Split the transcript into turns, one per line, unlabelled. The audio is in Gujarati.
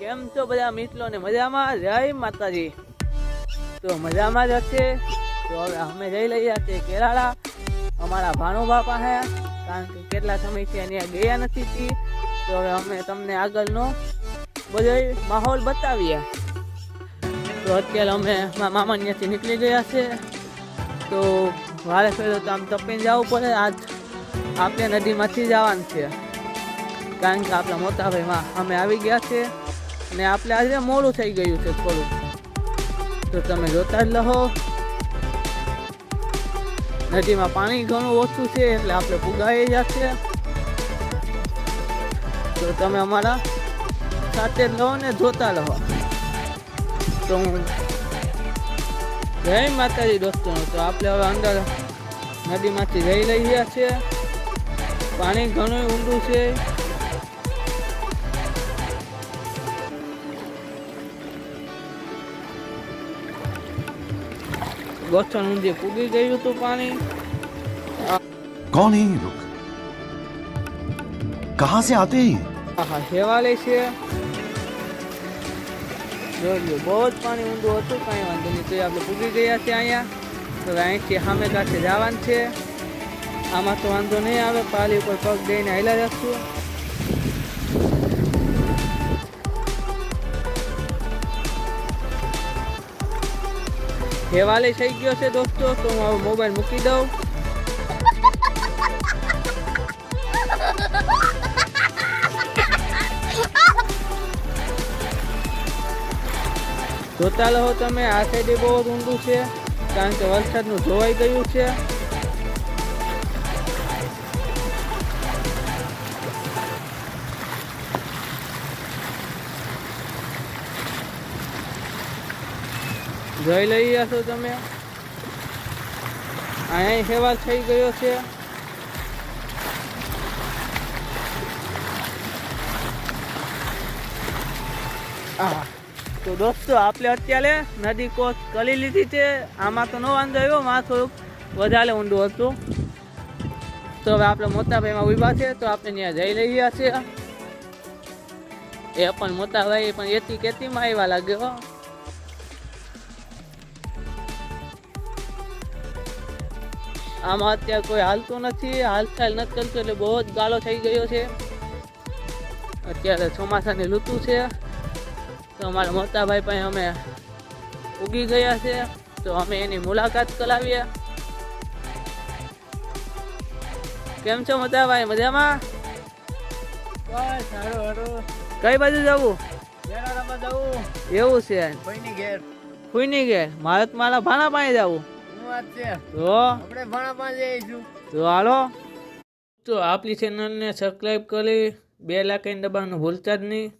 કેમ છો બધા મિત્રો ને મજામાં? જય માતાજી. તો મજામાં જ હશે? તો હવે અમે જઈ રહ્યા છીએ કેરાળા. અમારા ભાણુ બાપા હે, કારણ કે કેટલા સમયથી અહીંયા ગયા નથી તી તો હવે અમે તમને આગળનો બધો માહોલ બતાવીએ. તો અત્યારે અમે મામા ત્યાંથી નીકળી ગયા છે. તો વારે ફેરો તો આમ તપીને જવું પડે. આજ આપણે નદીમાંથી જવાનું છે. કારણ કે આપણા મોટાભાઈમાં અમે આવી ગયા છે. ને આપણે આજે મોડું થઈ ગયું છે થોડું. તો તમે જોતા જ રહો. નદીમાં પાણી ઘણું ઓછું છે એટલે આપણે પુગાઈ જશે. તો તમે અમારા સાથે રહો ને જોતા રહો. તો હું જય માતાજી દોસ્તો, તો આપણે હવે અંદર નદીમાંથી જઈ રહ્યા છીએ પાણી ઘણું ઊંડું છે. ગોથણ ઊંધી પૂગી ગયું હતું પાણી.
કોણ હે કહા સે આતે
હા? હેવાલે છે. જોજો બહુ જ પાણી ઊંડું હતું કઈ વાંધો નહીં. તો આપણે પૂગી ગયા છે અહીંયા. તો અહીંથી સામે કાંઠે જવાનું છે. આમાં તો વાંધો નહીં આવે પાલી ઉપર પગ દઈને હેલા રાખશું. હેવાલે થઈ ગયો છે દોસ્તો, તો હું હવે મોબાઈલ મૂકી દઉં. જોતા રહો તમે, આ સાઈડે બહુ ઊંડું છે, કારણ કે વરસાદનું ધોવાઈ ગયું છે. જોઈ લઈ છો તમે? અહીંયા હેવાલ થઈ ગયો છે. તો દોસ્તો, આપણે અત્યારે નદી કોસ કરી લીધી છે. આમાં તો ન વાંધો આવ્યો, માં થોડુંક વધારે ઊંડું હતું. તો હવે આપણે મોટાભાઈમાં ઊભા છે, તો આપણે ત્યાં જઈ રહ્યા છીએ એ પણ મોટાભાઈ પણ એથી કેતીમાં આવ્યા લાગ્યો આમાં અત્યારે કોઈ હાલતું નથી હાલચાલ નથી કરતું એટલે બહુ જ ગાળો થઈ ગયો છે. અત્યારે ચોમાસાની ઋતુ છે. તો અમારા મોટાભાઈ પાસે અમે ઉગી ગયા છે. તો અમે એની મુલાકાત કરાવીએ. કેમ છો મોટા ભાઈ મજામાં કઈ બાજુ જવું? એવું છે.
કોઈની ઘેર.
ફૂઈ ગયા મારે મારા ભાણા પાસે જવું.
વાત છે.
તો?
આપણે ભણામાં જઈશું.
તો હાલો. તો આપણી ચેનલને સબસ્ક્રાઈબ કરી બે લાખ દબાવવાનું ભૂલતા જ નહીં.